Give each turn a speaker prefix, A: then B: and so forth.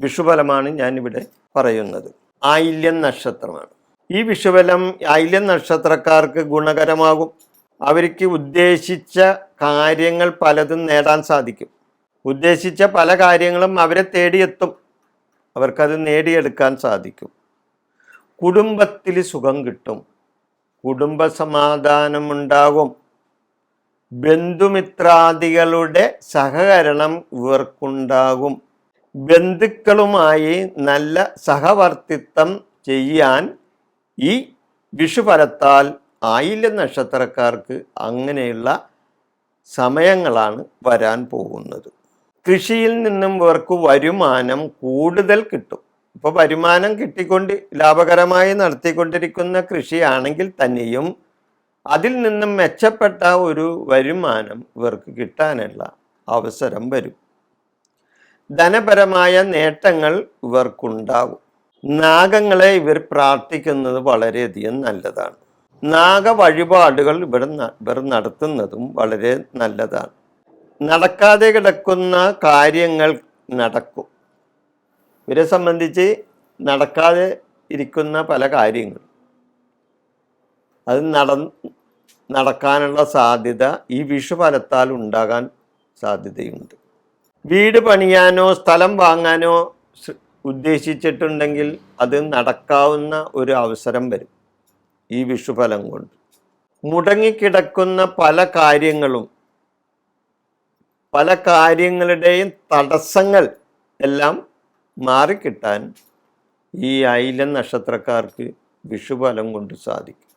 A: വിഷുഫലമാണ് ഞാനിവിടെ പറയുന്നത്. ആയില്യം നക്ഷത്രമാണ്. ഈ വിഷുഫലം ആയില്യം നക്ഷത്രക്കാർക്ക് ഗുണകരമാകും. അവർക്ക് ഉദ്ദേശിച്ച കാര്യങ്ങൾ പലതും നേടാൻ സാധിക്കും. ഉദ്ദേശിച്ച പല കാര്യങ്ങളും അവരെ തേടിയെത്തും. അവർക്കത് നേടിയെടുക്കാൻ സാധിക്കും. കുടുംബത്തിൽ സുഖം കിട്ടും. കുടുംബ സമാധാനമുണ്ടാകും ബന്ധുമിത്രാദികളുടെ സഹകരണം ഇവർക്കുണ്ടാകും. ബന്ധുക്കളുമായി നല്ല സഹവർത്തിത്വം ചെയ്യാൻ ഈ വിഷുഫലത്താൽ ആയില്യ നക്ഷത്രക്കാർക്ക് അങ്ങനെയുള്ള സമയങ്ങളാണ് വരാൻ പോകുന്നത്. കൃഷിയിൽ നിന്നും ഇവർക്ക് വരുമാനം കൂടുതൽ കിട്ടും. ഇപ്പോൾ വരുമാനം കിട്ടിക്കൊണ്ട് ലാഭകരമായി നടത്തിക്കൊണ്ടിരിക്കുന്ന കൃഷിയാണെങ്കിൽ തന്നെയും അതിൽ നിന്നും മെച്ചപ്പെട്ട ഒരു വരുമാനം ഇവർക്ക് കിട്ടാനുള്ള അവസരം വരും. ധനപരമായ നേട്ടങ്ങൾ ഇവർക്കുണ്ടാകും നാഗങ്ങളെ ഇവർ പ്രാർത്ഥിക്കുന്നത് വളരെയധികം നല്ലതാണ്. നാഗ വഴിപാടുകൾ ഇവർ ഇവർ നടത്തുന്നതും വളരെ നല്ലതാണ്. നടക്കാതെ കിടക്കുന്ന കാര്യങ്ങൾ നടക്കും. ഇവരെ സംബന്ധിച്ച് നടക്കാതെ ഇരിക്കുന്ന പല കാര്യങ്ങളും. അത് നട നടക്കാനുള്ള സാധ്യത ഈ വിഷുഫലത്താൽ ഉണ്ടാകാൻ സാധ്യതയുണ്ട്. വീട് പണിയാനോ സ്ഥലം വാങ്ങാനോ ഉദ്ദേശിച്ചിട്ടുണ്ടെങ്കിൽ അത് നടക്കാവുന്ന ഒരു അവസരം വരും ഈ വിഷുഫലം കൊണ്ട്. മുടങ്ങിക്കിടക്കുന്ന പല കാര്യങ്ങളും പല കാര്യങ്ങളുടെയും തടസ്സങ്ങൾ എല്ലാം മാറിക്കിട്ടാൻ ഈ ഐല നക്ഷത്രക്കാർക്ക് വിഷുഫലം കൊണ്ട് സാധിക്കും.